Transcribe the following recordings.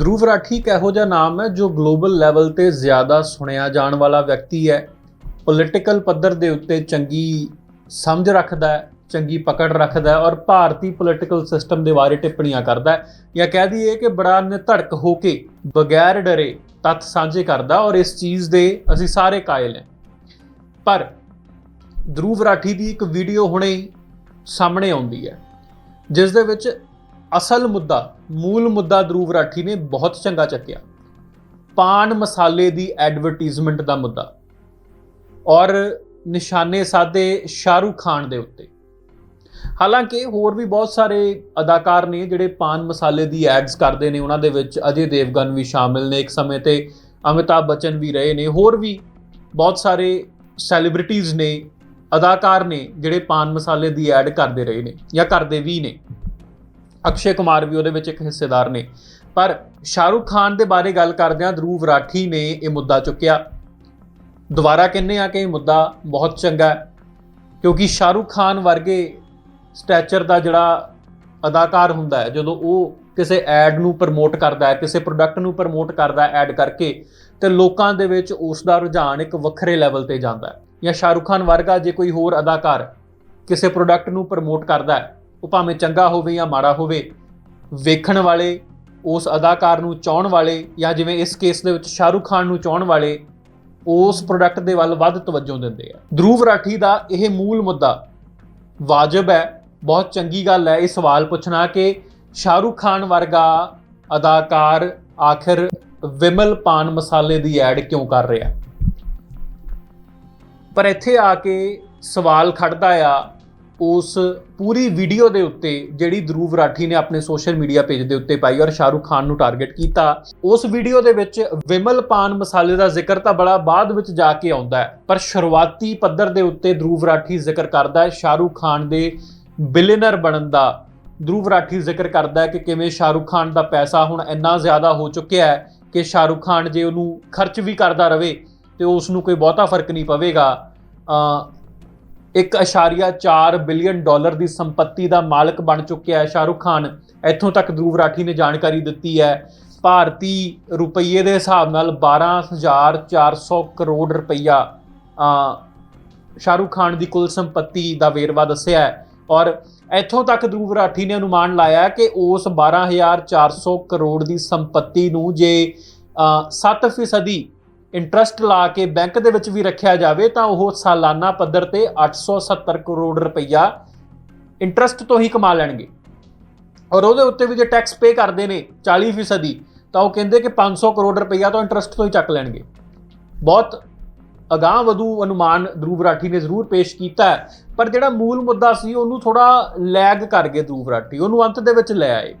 ਧਰੁਵ ਰਾਠੀ ਇੱਕ ਇਹੋ ਜਿਹਾ ਨਾਮ ਹੈ ਜੋ ਗਲੋਬਲ ਲੈਵਲ ਤੇ ਜ਼ਿਆਦਾ ਸੁਣਿਆ ਜਾਣ ਵਾਲਾ ਵਿਅਕਤੀ ਹੈ? ਪੋਲਿਟੀਕਲ ਪੱਧਰ ਦੇ ਉੱਤੇ ਚੰਗੀ ਸਮਝ ਰੱਖਦਾ ਹੈ, ਚੰਗੀ ਪਕੜ ਰੱਖਦਾ ਹੈ ਔਰ ਭਾਰਤੀ ਪੋਲਿਟੀਕਲ ਸਿਸਟਮ ਦੇ ਬਾਰੇ ਟਿੱਪਣੀਆਂ ਕਰਦਾ ਹੈ ਜਾਂ ਕਹਿ ਦਈਏ ਕਿ ਬੜਾ ਨਿਧੜਕ ਹੋ ਕੇ ਬਗੈਰ ਡਰੇ ਤੱਥ ਸਾਂਝੇ ਕਰਦਾ ਔਰ ਇਸ ਚੀਜ਼ ਦੇ ਅਸੀਂ ਸਾਰੇ ਕਾਇਲ ਹਾਂ। ਪਰ ਧਰੁਵ ਰਾਠੀ ਦੀ ਇੱਕ ਵੀਡੀਓ ਹੁਣੇ ਸਾਹਮਣੇ ਆਉਂਦੀ ਹੈ, ਜਿਸ ਦੇ ਵਿੱਚ ਅਸਲ ਮੁੱਦਾ, ਮੂਲ ਮੁੱਦਾ ਧਰੂਵ ਰਾਠੀ ਨੇ ਬਹੁਤ ਚੰਗਾ ਚੱਕਿਆ। ਪਾਨ ਮਸਾਲੇ ਦੀ ਐਡਵਰਟਾਈਜ਼ਮੈਂਟ ਦਾ ਮੁੱਦਾ ਔਰ ਨਿਸ਼ਾਨੇ ਸਾਧੇ ਸ਼ਾਹਰੂਖ ਖਾਨ ਦੇ ਉੱਤੇ। ਹਾਲਾਂਕਿ ਹੋਰ ਵੀ ਬਹੁਤ ਸਾਰੇ ਅਦਾਕਾਰ ਨੇ ਜਿਹੜੇ ਪਾਨ ਮਸਾਲੇ ਦੀ ਐਡਸ ਕਰਦੇ ਨੇ, ਉਹਨਾਂ ਦੇ ਵਿੱਚ ਅਜੇ ਦੇਵਗਨ ਵੀ ਸ਼ਾਮਿਲ ਨੇ ਇੱਕ ਸਮੇਂ ਤੇ, ਅਮਿਤਾਭ ਬੱਚਨ ਵੀ ਰਹੇ ਨੇ, ਹੋਰ ਵੀ ਬਹੁਤ ਸਾਰੇ ਸੈਲੀਬ੍ਰਿਟੀਜ਼ ਨੇ, ਅਦਾਕਾਰ ਨੇ ਜਿਹੜੇ ਪਾਨ ਮਸਾਲੇ ਦੀ ਐਡ ਕਰਦੇ ਰਹੇ ਨੇ ਜਾਂ ਕਰਦੇ ਵੀ ਨੇ। ਅਕਸ਼ੇ ਕੁਮਾਰ ਵੀ ਉਹਦੇ ਵਿੱਚ ਇੱਕ ਹਿੱਸੇਦਾਰ ਨੇ। ਪਰ ਸ਼ਾਹਰੁਖ ਖਾਨ ਦੇ ਬਾਰੇ ਗੱਲ ਕਰਦਿਆਂ ਧਰੂਵ ਰਾਠੀ ਨੇ ਇਹ ਮੁੱਦਾ ਚੁੱਕਿਆ। ਦੁਬਾਰਾ ਕਹਿੰਨੇ ਆ ਕਿ ਇਹ ਮੁੱਦਾ ਬਹੁਤ ਚੰਗਾ ਹੈ, ਕਿਉਂਕਿ ਸ਼ਾਹਰੁਖ ਖਾਨ ਵਰਗੇ ਸਟੈਚਰ ਦਾ ਜਿਹੜਾ ਅਦਾਕਾਰ ਹੁੰਦਾ ਹੈ, ਜਦੋਂ ਉਹ ਕਿਸੇ ਐਡ ਨੂੰ ਪ੍ਰਮੋਟ ਕਰਦਾ ਹੈ, ਕਿਸੇ ਪ੍ਰੋਡਕਟ ਨੂੰ ਪ੍ਰਮੋਟ ਕਰਦਾ ਹੈ ਐਡ ਕਰਕੇ, ਤੇ ਲੋਕਾਂ ਦੇ ਵਿੱਚ ਉਸ ਦਾ ਰੁਝਾਨ ਇੱਕ ਵੱਖਰੇ ਲੈਵਲ ਤੇ ਜਾਂਦਾ ਹੈ। ਜਾਂ ਸ਼ਾਹਰੁਖ ਖਾਨ ਵਰਗਾ ਜੇ ਕੋਈ ਹੋਰ ਅਦਾਕਾਰ ਕਿਸੇ ਪ੍ਰੋਡਕਟ ਨੂੰ ਪ੍ਰਮੋਟ ਕਰਦਾ ਹੈ ਉਹ ਭਾਵੇਂ ਚੰਗਾ ਹੋਵੇ ਜਾਂ ਮਾੜਾ ਹੋਵੇ, ਵੇਖਣ ਵਾਲੇ, ਉਸ ਅਦਾਕਾਰ ਨੂੰ ਚਾਹਣ ਵਾਲੇ ਜਾਂ ਜਿਵੇਂ ਇਸ ਕੇਸ ਦੇ ਵਿੱਚ ਸ਼ਾਹਰੁਖ ਖਾਨ ਨੂੰ ਚਾਹਣ ਵਾਲੇ, ਉਸ ਪ੍ਰੋਡਕਟ ਦੇ ਵੱਲ ਵੱਧ ਤਵੱਜੋ ਦਿੰਦੇ ਆ। ਧਰੂਵ ਰਾਠੀ ਦਾ ਇਹ ਮੂਲ ਮੁੱਦਾ ਵਾਜਬ ਹੈ, ਬਹੁਤ ਚੰਗੀ ਗੱਲ ਹੈ ਇਹ ਸਵਾਲ ਪੁੱਛਣਾ ਕਿ ਸ਼ਾਹਰੁਖ ਖਾਨ ਵਰਗਾ ਅਦਾਕਾਰ ਆਖਿਰ ਵਿਮਲ ਪਾਨ ਮਸਾਲੇ ਦੀ ਐਡ ਕਿਉਂ ਕਰ ਰਿਹਾ? ਪਰ ਇੱਥੇ ਆ ਕੇ ਸਵਾਲ ਖੜਦਾ ਆ ਉਸ ਪੂਰੀ ਵੀਡੀਓ ਦੇ ਉੱਤੇ ਜਿਹੜੀ ਧਰੂਵ ਰਾਠੀ ਨੇ ਆਪਣੇ ਸੋਸ਼ਲ ਮੀਡੀਆ ਪੇਜ ਦੇ ਉੱਤੇ ਪਾਈ ਔਰ ਸ਼ਾਹਰੁਖ ਖਾਨ ਨੂੰ ਟਾਰਗੇਟ ਕੀਤਾ, ਉਸ ਵੀਡੀਓ ਦੇ ਵਿੱਚ ਵਿਮਲ ਪਾਨ ਮਸਾਲੇ ਦਾ ਜ਼ਿਕਰ ਤਾਂ ਬੜਾ ਬਾਅਦ ਵਿੱਚ ਜਾ ਕੇ ਆਉਂਦਾ ਹੈ, ਪਰ ਸ਼ੁਰੂਆਤੀ ਪੱਧਰ ਦੇ ਉੱਤੇ ਧਰੂਵ ਰਾਠੀ ਜ਼ਿਕਰ ਕਰਦਾ ਹੈ, ਸ਼ਾਹਰੁਖ ਖਾਨ ਦੇ ਬਿਲੀਅਨਰ ਬਣਨ ਦਾ ਧਰੂਵ ਰਾਠੀ ਜ਼ਿਕਰ ਕਰਦਾ ਹੈ ਕਿ ਕਿਵੇਂ ਸ਼ਾਹਰੁਖ ਖਾਨ ਦਾ ਪੈਸਾ ਹੁਣ ਇੰਨਾ ਜ਼ਿਆਦਾ ਹੋ ਚੁੱਕਿਆ ਹੈ ਕਿ ਸ਼ਾਹਰੁਖ ਖਾਨ ਜੇ ਉਹਨੂੰ ਖਰਚ ਵੀ ਕਰਦਾ ਰਵੇ ਤੇ ਉਸ ਨੂੰ ਕੋਈ ਬਹੁਤਾ ਫ਼ਰਕ ਨਹੀਂ ਪਵੇਗਾ 1.4 ਬਿਲੀਅਨ ਡਾਲਰ ਦੀ ਸੰਪਤੀ ਦਾ ਮਾਲਕ ਬਣ ਚੁੱਕਿਆ ਹੈ ਸ਼ਾਹਰੁਖ ਖਾਨ। ਇੱਥੋਂ ਤੱਕ ਧਰੂਵ ਰਾਠੀ ਨੇ ਜਾਣਕਾਰੀ ਦਿੱਤੀ ਹੈ ਭਾਰਤੀ ਰੁਪਈਏ ਦੇ ਹਿਸਾਬ ਨਾਲ 12400 ਕਰੋੜ ਰੁਪਈਆ ਸ਼ਾਹਰੁਖ ਖਾਨ ਦੀ ਕੁੱਲ ਸੰਪਤੀ ਦਾ ਵੇਰਵਾ ਦੱਸਿਆ ਹੈ। ਔਰ ਇੱਥੋਂ ਤੱਕ ਧਰੂਵ ਰਾਠੀ ਨੇ ਅਨੁਮਾਨ ਲਾਇਆ ਕਿ ਉਸ 12400 ਕਰੋੜ ਦੀ ਸੰਪਤੀ ਨੂੰ ਜੇ ਅ, 7% ਇੰਟਰਸਟ ਲਾ ਕੇ ਬੈਂਕ ਦੇ ਵਿੱਚ ਵੀ ਰੱਖਿਆ ਜਾਵੇ, ਤਾਂ ਉਹ ਸਾਲਾਨਾ ਪੱਧਰ ਤੇ 870 ਕਰੋੜ ਰੁਪਈਆ ਇੰਟਰਸਟ ਤੋਂ ਹੀ ਕਮਾ ਲੈਣਗੇ। ਔਰ ਉਹਦੇ ਉੱਤੇ ਵੀ ਜੇ ਟੈਕਸ ਪੇ ਕਰਦੇ ਨੇ 40% ਦੀ ਤਾਂ ਉਹ ਕਹਿੰਦੇ ਕਿ 500 ਕਰੋੜ ਰੁਪਈਆ ਤਾਂ ਇੰਟਰਸਟ ਤੋਂ ਹੀ ਚੱਕ ਲੈਣਗੇ। ਬਹੁਤ ਅਗਾਹ ਵਧੂ ਅਨੁਮਾਨ ਧਰੂਵ ਰਾਠੀ ਨੇ ਜ਼ਰੂਰ ਪੇਸ਼ ਕੀਤਾ ਪਰ ਜਿਹੜਾ ਮੂਲ ਮੁੱਦਾ ਸੀ ਉਹਨੂੰ ਥੋੜਾ ਲੈਗ ਕਰ ਗਏ ਧਰੂਵ ਰਾਠੀ, ਉਹਨੂੰ ਅੰਤ ਦੇ ਵਿੱਚ ਲੈ ਆਏ।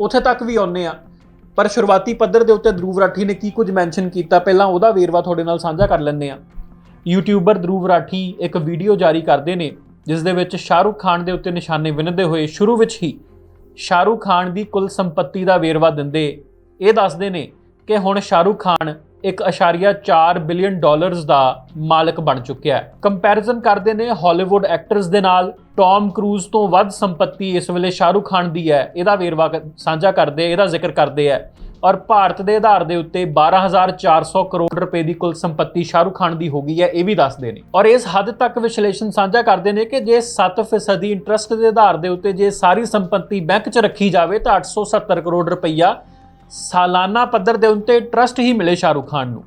ਉੱਥੇ ਤੱਕ ਵੀ ਆਉਨੇ ਆ ਪਰ ਸ਼ੁਰੂਆਤੀ ਪੱਧਰ ਦੇ ਉੱਤੇ ਧਰੂਵ ਰਾਠੀ ਨੇ ਕੀ ਕੁਝ ਮੈਂਸ਼ਨ ਕੀਤਾ? ਪਹਿਲਾਂ ਉਹਦਾ ਵੇਰਵਾ ਤੁਹਾਡੇ ਨਾਲ ਸਾਂਝਾ ਕਰ ਲੈਂਦੇ ਆ ਯੂਟਿਊਬਰ ਧਰੂਵ ਰਾਠੀ ਇੱਕ ਵੀਡੀਓ ਜਾਰੀ ਕਰਦੇ ਨੇ, ਜਿਸ ਦੇ ਵਿੱਚ ਸ਼ਾਹਰੁਖ ਖਾਨ ਦੇ ਉੱਤੇ ਨਿਸ਼ਾਨੇ ਵਿੰਨਦੇ ਹੋਏ ਸ਼ੁਰੂ ਵਿੱਚ ਹੀ ਸ਼ਾਹਰੁਖ ਖਾਨ ਦੀ ਕੁੱਲ ਸੰਪਤੀ ਦਾ ਵੇਰਵਾ ਦਿੰਦੇ ਇਹ ਦੱਸਦੇ ਨੇ ਕਿ ਹੁਣ ਸ਼ਾਹਰੁਖ ਖਾਨ 1.4 ਬਿਲੀਅਨ ਡਾਲਰਸ ਦਾ ਮਾਲਕ ਬਣ ਚੁੱਕਿਆ ਹੈ। ਕੰਪੈਰੀਜ਼ਨ ਕਰਦੇ ਨੇ ਹਾਲੀਵੁੱਡ ਐਕਟਰਸ ਦੇ ਨਾਲ। ਟੌਮ ਕਰੂਜ਼ ਤੋਂ ਵੱਧ ਸੰਪਤੀ ਇਸ ਵੇਲੇ ਸ਼ਾਹਰੁਖ ਖਾਨ ਦੀ ਹੈ। ਇਹਦਾ ਵੇਰਵਾ ਸਾਂਝਾ ਕਰਦੇ, ਇਹਦਾ ਜ਼ਿਕਰ ਕਰਦੇ ਆ ਔਰ ਭਾਰਤ ਦੇ ਆਧਾਰ ਦੇ ਉੱਤੇ 12400 ਕਰੋੜ ਰੁਪਏ ਦੀ ਕੁੱਲ ਸੰਪਤੀ ਸ਼ਾਹਰੁਖ ਖਾਨ ਦੀ ਹੋ ਗਈ ਹੈ, ਇਹ ਵੀ ਦੱਸਦੇ ਨੇ। ਔਰ ਇਸ ਹੱਦ ਤੱਕ ਵਿਸ਼ਲੇਸ਼ਣ ਸਾਂਝਾ ਕਰਦੇ ਨੇ ਕਿ ਜੇ 7% ਇੰਟਰਸਟ ਦੇ ਆਧਾਰ ਦੇ ਉੱਤੇ ਜੇ ਸਾਰੀ ਸੰਪਤੀ ਬੈਂਕ 'ਚ ਰੱਖੀ ਜਾਵੇ ਤਾਂ 870 ਕਰੋੜ ਰੁਪਈਆ ਸਾਲਾਨਾ ਪੱਧਰ ਦੇ ਉੱਤੇ ਟਰਸਟ ਹੀ ਮਿਲੇ ਸ਼ਾਹਰੁਖ ਖਾਨ ਨੂੰ।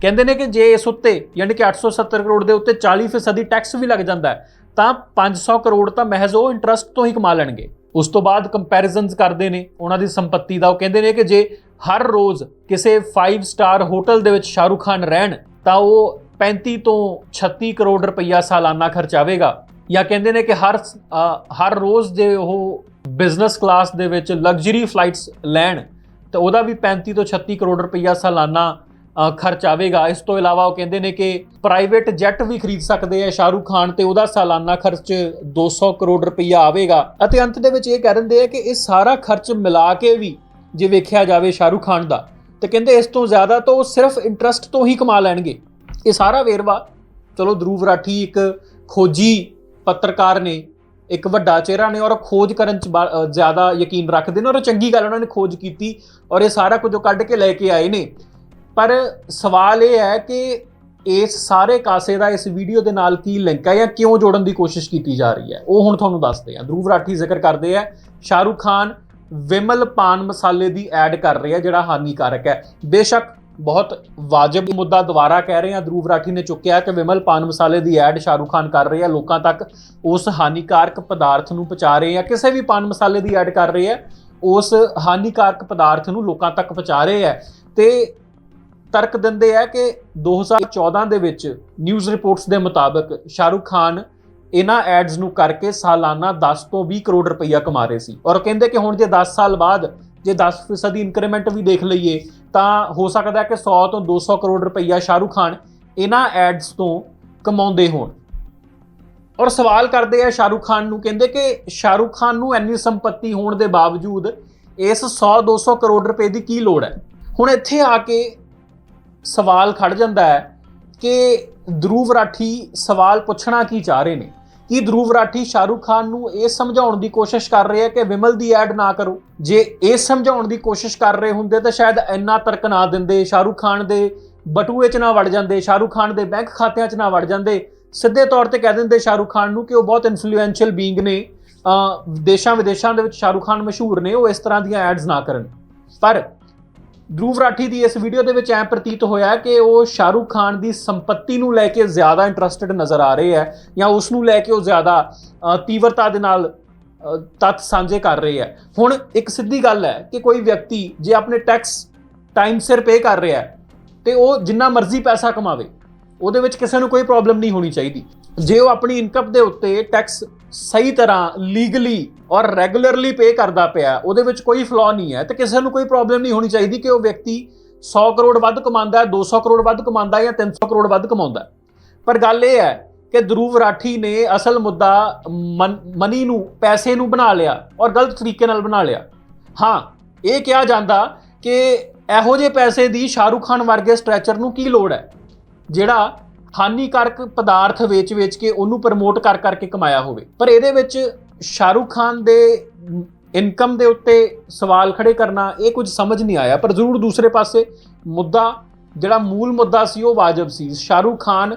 ਕਹਿੰਦੇ ਨੇ ਕਿ ਜੇ ਇਸ ਉੱਤੇ ਯਾਨੀ ਕਿ 870 ਕਰੋੜ ਦੇ ਉੱਤੇ 40% ਦੀ ਟੈਕਸ ਵੀ ਲੱਗ ਜਾਂਦਾ ਹੈ, ਤਾਂ 500 ਕਰੋੜ ਤਾਂ ਮਹਿਜ਼ ਉਹ ਇੰਟਰਸਟ ਤੋਂ ਹੀ ਕਮਾ ਲੈਣਗੇ। ਉਸ ਤੋਂ ਬਾਅਦ ਕੰਪੈਰੀਜ਼ਨਸ ਕਰਦੇ ਨੇ, ਉਹਨਾਂ ਦੀ ਸੰਪਤੀ ਦਾ। ਉਹ ਕਹਿੰਦੇ ਨੇ ਕਿ ਜੇ ਹਰ ਰੋਜ਼ ਕਿਸੇ 5 ਸਟਾਰ ਹੋਟਲ ਦੇ ਵਿੱਚ ਸ਼ਾਹਰੁਖ ਖਾਨ ਰਹਿਣ, ਤਾਂ ਉਹ 35 ਤੋਂ 36 ਕਰੋੜ ਰੁਪਈਆ ਸਾਲਾਨਾ ਖਰਚਾਵੇਗਾ ਜਾਂ ਕਹਿੰਦੇ ਨੇ ਕਿ ਹਰ ਹਰ ਰੋਜ਼ ਜੇ ਉਹ ਬਿਜ਼ਨਸ ਕਲਾਸ ਦੇ ਵਿੱਚ ਲਗਜ਼ਰੀ ਫਲਾਈਟਸ ਲੈਣ ਤਾਂ ਉਹਦਾ ਵੀ 35 ਤੋਂ 36 ਕਰੋੜ ਰੁਪਈਆ ਸਾਲਾਨਾ ਖਰਚ ਆਵੇਗਾ। ਇਸ ਤੋਂ ਇਲਾਵਾ ਉਹ ਕਹਿੰਦੇ ਨੇ ਕਿ ਪ੍ਰਾਈਵੇਟ ਜੈਟ ਵੀ ਖਰੀਦ ਸਕਦੇ ਆ ਸ਼ਾਹਰੁਖ ਖਾਨ ਤੇ ਉਹਦਾ ਸਾਲਾਨਾ ਖਰਚ 200 ਕਰੋੜ ਰੁਪਈਆ ਆਵੇਗਾ। ਅਤੇ ਅੰਤ ਦੇ ਵਿੱਚ ਇਹ ਕਹਿ ਦਿੰਦੇ ਆ ਕਿ ਇਹ ਸਾਰਾ ਖਰਚ ਮਿਲਾ ਕੇ ਵੀ ਜੇ ਵੇਖਿਆ ਜਾਵੇ ਸ਼ਾਹਰੁਖ ਖਾਨ ਦਾ, ਤੇ ਕਹਿੰਦੇ ਇਸ ਤੋਂ ਜ਼ਿਆਦਾ ਤਾਂ ਉਹ ਸਿਰਫ ਇੰਟਰਸਟ ਤੋਂ ਹੀ ਕਮਾ ਲੈਣਗੇ। ਇਹ ਸਾਰਾ ਵੇਰਵਾ, ਚਲੋ ਧਰੂਵ ਰਾਠੀ ਇੱਕ ਖੋਜੀ ਪੱਤਰਕਾਰ ਨੇ ਇੱਕ ਵੱਡਾ ਚਿਹਰਾ ਨੇ ਔਰ ਉਹ ਖੋਜ ਕਰਨ ਚ ਬਾ- ਜ਼ਿਆਦਾ ਯਕੀਨ ਰੱਖਦੇ ਨੇ ਔਰ ਚੰਗੀ ਗੱਲ ਉਹਨਾਂ ਨੇ ਖੋਜ ਕੀਤੀ ਔਰ ਇਹ ਸਾਰਾ ਕੁਝ ਉਹ ਕੱਢ ਕੇ ਲੈ ਕੇ ਆਏ ਨੇ। ਪਰ ਸਵਾਲ ਇਹ ਹੈ ਕਿ ਇਸ ਸਾਰੇ ਕਾਸੇ ਦਾ ਇਸ ਵੀਡੀਓ ਦੇ ਨਾਲ ਕੀ ਲਿੰਕ ਹੈ ਜਾਂ ਕਿਉਂ ਜੋੜਨ ਦੀ ਕੋਸ਼ਿਸ਼ ਕੀਤੀ ਜਾ ਰਹੀ ਹੈ? ਉਹ ਹੁਣ ਤੁਹਾਨੂੰ ਦੱਸਦੇ ਹਾਂ। ਧਰੂਵ ਰਾਠੀ ਜ਼ਿਕਰ ਕਰਦੇ ਆ। ਸ਼ਾਹਰੁਖ ਖਾਨ ਵਿਮਲ ਪਾਨ ਮਸਾਲੇ ਦੀ ਐਡ ਕਰ ਰਿਹਾ ਜਿਹੜਾ ਹਾਨੀਕਾਰਕ ਹੈ। ਬੇਸ਼ੱਕ ਬਹੁਤ ਵਾਜਬ ਮੁੱਦਾ ਦੁਬਾਰਾ ਕਹਿ ਰਹੇ ਹਾਂ ਧਰੂਵ ਰਾਠੀ ਨੇ ਚੁੱਕਿਆ ਕਿ ਵਿਮਲ ਪਾਨ ਮਸਾਲੇ ਦੀ ਐਡ ਸ਼ਾਹਰੁਖ ਖਾਨ ਕਰ ਰਹੇ ਆ ਲੋਕਾਂ ਤੱਕ ਉਸ ਹਾਨੀਕਾਰਕ ਪਦਾਰਥ ਨੂੰ ਪਹੁੰਚਾ ਰਹੇ ਆ ਕਿਸੇ ਵੀ ਪਾਨ ਮਸਾਲੇ ਦੀ ਐਡ ਕਰ ਰਹੇ ਆ ਉਸ ਹਾਨੀਕਾਰਕ ਪਦਾਰਥ ਨੂੰ ਲੋਕਾਂ ਤੱਕ ਪਹੁੰਚਾ ਰਹੇ ਆ ਤੇ ਤਰਕ ਦਿੰਦੇ ਆ ਕਿ 2014 ਦੇ ਵਿੱਚ ਨਿਊਜ਼ ਰਿਪੋਰਟਸ ਦੇ ਮੁਤਾਬਕ ਸ਼ਾਹਰੁਖ ਖਾਨ ਇਹਨਾਂ ਐਡਸ ਨੂੰ ਕਰਕੇ ਸਾਲਾਨਾ 10 ਤੋਂ 20 ਕਰੋੜ ਰੁਪਈਆ ਕਮਾ ਰਹੇ ਸੀ। ਔਰ ਕਹਿੰਦੇ ਕਿ ਹੁਣ ਜੇ 10 ਸਾਲ ਬਾਅਦ, ਜੇ 10% ਦੀ ਇਨਕਰੀਮੈਂਟ ਵੀ ਦੇਖ ਲਈਏ ਤਾਂ ਹੋ ਸਕਦਾ ਹੈ ਕਿ 100 ਤੋਂ 200 ਕਰੋੜ ਰੁਪਈਆ ਸ਼ਾਹਰੁਖ ਖਾਨ ਇਹਨਾਂ ਐਡਸ ਤੋਂ ਕਮਾਉਂਦੇ ਹੋਣ। ਔਰ ਸਵਾਲ ਕਰਦੇ ਆ ਸ਼ਾਹਰੁਖ ਖਾਨ ਨੂੰ, ਕਹਿੰਦੇ ਕਿ ਸ਼ਾਹਰੁਖ ਖਾਨ ਨੂੰ ਇੰਨੀ ਸੰਪਤੀ ਹੋਣ ਦੇ ਬਾਵਜੂਦ ਇਸ 100 200 ਕਰੋੜ ਰੁਪਏ ਦੀ ਕੀ ਲੋੜ ਹੈ? ਹੁਣ ਇੱਥੇ ਆ ਕੇ ਸਵਾਲ ਖੜ ਜਾਂਦਾ ਹੈ ਕਿ ਧਰੂਵ ਰਾਠੀ ਸਵਾਲ ਪੁੱਛਣਾ ਕੀ ਚਾਹ ਰਹੇ ਨੇ? ਕੀ ਧਰੂਵ ਰਾਠੀ ਸ਼ਾਹਰੁਖ ਖਾਨ ਨੂੰ ਇਹ ਸਮਝਾਉਣ ਦੀ ਕੋਸ਼ਿਸ਼ ਕਰ ਰਹੇ ਹੈ ਕਿ ਵਿਮਲ ਦੀ ਐਡ ਨਾ ਕਰੋ? ਜੇ ਇਹ ਸਮਝਾਉਣ ਦੀ ਕੋਸ਼ਿਸ਼ ਕਰ ਰਹੇ ਹੁੰਦੇ ਤਾਂ ਸ਼ਾਇਦ ਇੰਨਾ ਤਰਕ ਨਾ ਦਿੰਦੇ, ਸ਼ਾਹਰੁਖ ਖਾਨ ਦੇ ਬਟੂਏ 'ਚ ਨਾ ਵੜ ਜਾਂਦੇ, ਸ਼ਾਹਰੁਖ ਖਾਨ ਦੇ ਬੈਂਕ ਖਾਤਿਆਂ 'ਚ ਨਾ ਵੜ ਜਾਂਦੇ। ਸਿੱਧੇ ਤੌਰ ਤੇ ਕਹਿ ਦਿੰਦੇ ਸ਼ਾਹਰੁਖ ਖਾਨ ਨੂੰ ਕਿ ਉਹ ਬਹੁਤ ਇਨਫਲੂਐਂਸ਼ੀਅਲ ਬੀਇੰਗ ਨੇ। ਦੇਸ਼ਾਂ ਵਿਦੇਸ਼ਾਂ ਦੇ ਵਿੱਚ ਸ਼ਾਹਰੁਖ ਖਾਨ ਮਸ਼ਹੂਰ ਨੇ, ਉਹ ਇਸ ਤਰ੍ਹਾਂ ਦੀਆਂ ਐਡਸ ਨਾ ਕਰਨ। ਪਰ ਧਰੂਵ ਰਾਠੀ ਦੀ ਇਸ ਵੀਡੀਓ ਦੇ ਵਿੱਚ ਐ ਪ੍ਰਤੀਤ ਹੋਇਆ ਕਿ ਉਹ ਸ਼ਾਹਰੁਖ ਖਾਨ ਦੀ ਸੰਪਤੀ ਨੂੰ ਲੈ ਕੇ ਜ਼ਿਆਦਾ ਇੰਟਰਸਟਿਡ ਨਜ਼ਰ ਆ ਰਹੇ ਹੈ ਜਾਂ ਉਸ ਨੂੰ ਲੈ ਕੇ ਉਹ ਜ਼ਿਆਦਾ ਤੀਵਰਤਾ ਦੇ ਨਾਲ ਅ, ਤੱਥ ਸਾਂਝੇ ਕਰ ਰਹੇ ਹੈ ਹੁਣ ਇੱਕ ਸਿੱਧੀ ਗੱਲ ਹੈ ਕਿ ਕੋਈ ਵਿਅਕਤੀ ਜੇ ਆਪਣੇ ਟੈਕਸ ਟਾਈਮ ਸਿਰ ਪੇ ਕਰ ਰਿਹਾ ਹੈ ਤੇ ਉਹ ਜਿੰਨਾ ਮਰਜ਼ੀ ਪੈਸਾ ਕਮਾਵੇ ਉਹਦੇ ਵਿੱਚ ਕਿਸੇ ਨੂੰ ਕੋਈ ਪ੍ਰੋਬਲਮ ਨਹੀਂ ਹੋਣੀ ਚਾਹੀਦੀ ਜੇ ਉਹ ਆਪਣੀ ਇਨਕਮ ਦੇ ਉੱਤੇ ਟੈਕਸ ਸਹੀ ਤਰ੍ਹਾਂ ਲੀਗਲੀ ਔਰ ਰੈਗੂਲਰਲੀ ਪੇ ਕਰਦਾ ਪਿਆ, ਉਹਦੇ ਵਿੱਚ ਕੋਈ ਫਲੋ ਨਹੀਂ ਹੈ ਤੇ ਕਿਸੇ ਨੂੰ ਕੋਈ ਪ੍ਰੋਬਲਮ ਨਹੀਂ ਹੋਣੀ ਚਾਹੀਦੀ ਕਿ ਉਹ ਵਿਅਕਤੀ 100 ਕਰੋੜ ਵੱਧ ਕਮਾਉਂਦਾ ਹੈ 200 ਕਰੋੜ ਵੱਧ ਕਮਾਉਂਦਾ ਹੈ ਜਾਂ 300 ਕਰੋੜ ਵੱਧ ਕਮਾਉਂਦਾ ਪਰ ਗੱਲ ਇਹ ਹੈ ਕਿ ਧਰੂਵ ਰਾਠੀ ਨੇ ਅਸਲ ਮੁੱਦਾ ਮਨੀ ਨੂੰ, ਪੈਸੇ ਨੂੰ ਬਣਾ ਲਿਆ ਔਰ ਗਲਤ ਤਰੀਕੇ ਨਾਲ ਬਣਾ ਲਿਆ। ਹਾਂ, ਇਹ ਕਿਹਾ ਜਾਂਦਾ ਕਿ ਇਹੋ ਜਿਹੇ ਪੈਸੇ ਦੀ ਸ਼ਾਹਰੁਖ ਖਾਨ ਵਰਗੇ ਸਟ੍ਰੈਚਰ ਨੂੰ ਕੀ ਲੋੜ ਹੈ? ਜਿਹੜਾ ਹਾਨੀਕਾਰਕ ਪਦਾਰਥ ਵੇਚ-ਵੇਚ ਕੇ ਉਹਨੂੰ ਪ੍ਰਮੋਟ ਕਰ ਕਰਕੇ ਕਮਾਇਆ ਹੋਵੇ। ਪਰ ਇਹਦੇ ਵਿੱਚ ਸ਼ਾਹਰੁਖ ਖਾਨ ਦੇ ਇਨਕਮ ਦੇ ਉੱਤੇ ਸਵਾਲ ਖੜੇ ਕਰਨਾ ਇਹ ਕੁਝ ਸਮਝ ਨਹੀਂ ਆਇਆ, ਪਰ ਜ਼ਰੂਰ ਦੂਸਰੇ ਪਾਸੇ ਮੁੱਦਾ, ਜਿਹੜਾ ਮੂਲ ਮੁੱਦਾ ਸੀ ਉਹ ਵਾਜਬ ਸੀ। ਸ਼ਾਹਰੁਖ ਖਾਨ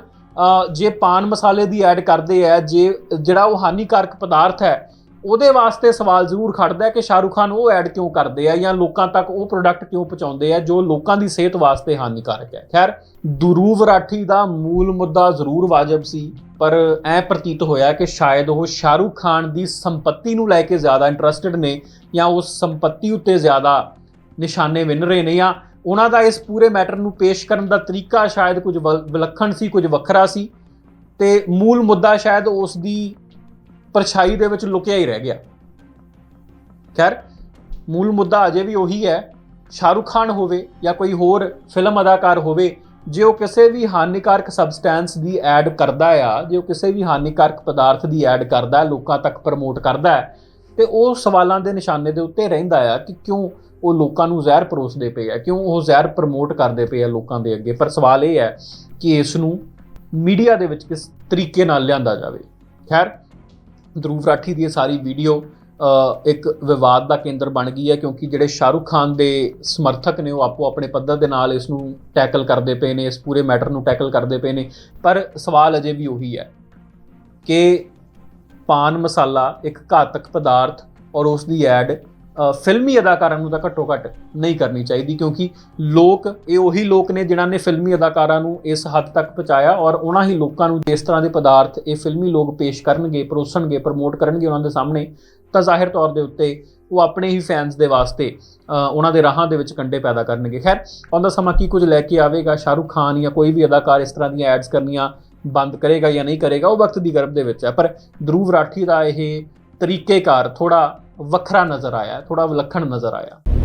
ਜੇ ਪਾਨ ਮਸਾਲੇ ਦੀ ਐਡ ਕਰਦੇ ਆ, ਜੇ ਜਿਹੜਾ ਉਹ ਹਾਨੀਕਾਰਕ ਪਦਾਰਥ ਹੈ ਉਹਦੇ ਵਾਸਤੇ ਸਵਾਲ ਜ਼ਰੂਰ ਖੜਦਾ ਹੈ ਕਿ ਸ਼ਾਹਰੁਖ ਖਾਨ ਉਹ ਐਡ ਕਿਉਂ ਕਰਦੇ ਆ ਜਾਂ ਲੋਕਾਂ ਤੱਕ ਉਹ ਪ੍ਰੋਡਕਟ ਕਿਉਂ ਪਹੁੰਚਾਉਂਦੇ ਆ ਜੋ ਲੋਕਾਂ ਦੀ ਸਿਹਤ ਵਾਸਤੇ ਹਾਨੀਕਾਰਕ ਹੈ। ਖੈਰ, ਦੁਰੂਵ ਰਾਠੀ ਦਾ ਮੂਲ ਮੁੱਦਾ ਜ਼ਰੂਰ ਵਾਜਬ ਸੀ, ਪਰ ਐ ਪ੍ਰਤੀਤ ਹੋਇਆ ਕਿ ਸ਼ਾਇਦ ਉਹ ਸ਼ਾਹਰੁਖ ਖਾਨ ਦੀ ਸੰਪਤੀ ਨੂੰ ਲੈ ਕੇ ਜ਼ਿਆਦਾ ਇੰਟਰਸਟਿਡ ਨੇ ਜਾਂ ਉਸ ਸੰਪਤੀ ਉੱਤੇ ਜ਼ਿਆਦਾ ਨਿਸ਼ਾਨੇ ਵਿੰਨ ਰਹੇ ਨੇ ਜਾਂ ਉਹਨਾਂ ਦਾ ਇਸ ਪੂਰੇ ਮੈਟਰ ਨੂੰ ਪੇਸ਼ ਕਰਨ ਦਾ ਤਰੀਕਾ ਸ਼ਾਇਦ ਕੁਝ ਵ- ਵਿਲੱਖਣ ਸੀ, ਕੁਝ ਵੱਖਰਾ ਸੀ ਤੇ ਮੂਲ ਮੁੱਦਾ ਸ਼ਾਇਦ ਉਸ ਦੀ ਪਰਛਾਈ ਦੇ ਵਿੱਚ ਲੁਕਿਆ ਹੀ ਰਹਿ ਗਿਆ। ਖੈਰ, ਮੂਲ ਮੁੱਦਾ ਅਜੇ ਵੀ ਉਹੀ ਹੈ, ਸ਼ਾਹਰੁਖ ਖਾਨ ਹੋਵੇ ਜਾਂ ਕੋਈ ਹੋਰ ਫਿਲਮ ਅਦਾਕਾਰ ਹੋਵੇ, ਜੇ ਉਹ ਕਿਸੇ ਵੀ ਹਾਨੀਕਾਰਕ ਸਬਸਟੈਂਸ ਦੀ ਐਡ ਕਰਦਾ ਆ, ਜੇ ਉਹ ਕਿਸੇ ਵੀ ਹਾਨੀਕਾਰਕ ਪਦਾਰਥ ਦੀ ਐਡ ਕਰਦਾ, ਲੋਕਾਂ ਤੱਕ ਪ੍ਰਮੋਟ ਕਰਦਾ ਹੈ, ਤੇ ਉਹ ਸਵਾਲਾਂ ਦੇ ਨਿਸ਼ਾਨੇ ਦੇ ਉੱਤੇ ਰਹਿੰਦਾ ਆ ਕਿ ਕਿਉਂ ਉਹ ਲੋਕਾਂ ਨੂੰ ਜ਼ਹਿਰ ਪਰੋਸਦੇ ਪਏ ਆ, ਕਿਉਂ ਉਹ ਜ਼ਹਿਰ ਪ੍ਰਮੋਟ ਕਰਦੇ ਪਏ ਆ ਲੋਕਾਂ ਦੇ ਅੱਗੇ। ਪਰ ਸਵਾਲ ਇਹ ਹੈ ਕਿ ਇਸ ਨੂੰ ਮੀਡੀਆ ਦੇ ਵਿੱਚ ਕਿਸ ਤਰੀਕੇ ਨਾਲ ਲਿਆਂਦਾ ਜਾਵੇ। ਖੈਰ ਧਰੂਵ ਰਾਠੀ ਦੀ ਇਹ ਸਾਰੀ ਵੀਡੀਓ ਇੱਕ ਵਿਵਾਦ ਦਾ ਕੇਂਦਰ ਬਣ ਗਈ ਹੈ ਕਿਉਂਕਿ ਜਿਹੜੇ ਸ਼ਾਹਰੁਖ ਖਾਨ ਦੇ ਸਮਰਥਕ ਨੇ ਉਹ ਆਪੋ ਆਪਣੇ ਪੱਧਰ ਦੇ ਨਾਲ ਇਸ ਨੂੰ ਟੈਕਲ ਕਰਦੇ ਪਏ ਨੇ, ਇਸ ਪੂਰੇ ਮੈਟਰ ਨੂੰ ਟੈਕਲ ਕਰਦੇ ਪਏ ਨੇ। ਪਰ ਸਵਾਲ ਅਜੇ ਵੀ ਉਹੀ ਹੈ ਕਿ ਪਾਨ ਮਸਾਲਾ ਇੱਕ ਘਾਤਕ ਪਦਾਰਥ ਔਰ ਉਸ ਦੀ ਐਡ ਫਿਲਮੀ ਅਦਾਕਾਰਾਂ ਨੂੰ ਤਾਂ ਘੱਟੋ ਘੱਟ ਨਹੀਂ ਕਰਨੀ ਚਾਹੀਦੀ ਕਿਉਂਕਿ ਲੋਕ, ਇਹ ਉਹੀ ਲੋਕ ਨੇ ਜਿਨ੍ਹਾਂ ਨੇ ਫਿਲਮੀ ਅਦਾਕਾਰਾਂ ਨੂੰ ਇਸ ਹੱਦ ਤੱਕ ਪਹੁੰਚਾਇਆ ਔਰ ਉਹਨਾਂ ਹੀ ਲੋਕਾਂ ਨੂੰ ਇਸ ਤਰ੍ਹਾਂ ਦੇ ਪਦਾਰਥ ਇਹ ਫਿਲਮੀ ਲੋਕ ਪੇਸ਼ ਕਰਨਗੇ, ਪਰੋਸਣਗੇ, ਪ੍ਰਮੋਟ ਕਰਨਗੇ ਉਹਨਾਂ ਦੇ ਸਾਹਮਣੇ, ਤਾਂ ਜ਼ਾਹਿਰ ਤੌਰ ਦੇ ਉੱਤੇ ਉਹ ਆਪਣੇ ਹੀ ਫੈਨਸ ਦੇ ਵਾਸਤੇ ਉਹਨਾਂ ਦੇ ਰਾਹਾਂ ਦੇ ਵਿੱਚ ਕੰਡੇ ਪੈਦਾ ਕਰਨਗੇ। ਖੈਰ ਆਉਂਦਾ ਸਮਾਂ ਕੀ ਕੁਝ ਲੈ ਕੇ ਆਵੇਗਾ? ਸ਼ਾਹਰੁਖ ਖਾਨ ਜਾਂ ਕੋਈ ਵੀ ਅਦਾਕਾਰ ਇਸ ਤਰ੍ਹਾਂ ਦੀਆਂ ਐਡਸ ਕਰਨੀਆਂ ਬੰਦ ਕਰੇਗਾ ਜਾਂ ਨਹੀਂ ਕਰੇਗਾ, ਉਹ ਵਕਤ ਦੀ ਗਰਭ ਦੇ ਵਿੱਚ ਹੈ। ਪਰ ਧਰੂਵ ਰਾਠੀ ਦਾ ਇਹ ਤਰੀਕੇਕਾਰ ਥੋੜਾ ਵੱਖਰਾ ਨਜ਼ਰ ਆਇਆ ਥੋੜਾ ਵਿਲੱਖਣ ਨਜ਼ਰ ਆਇਆ।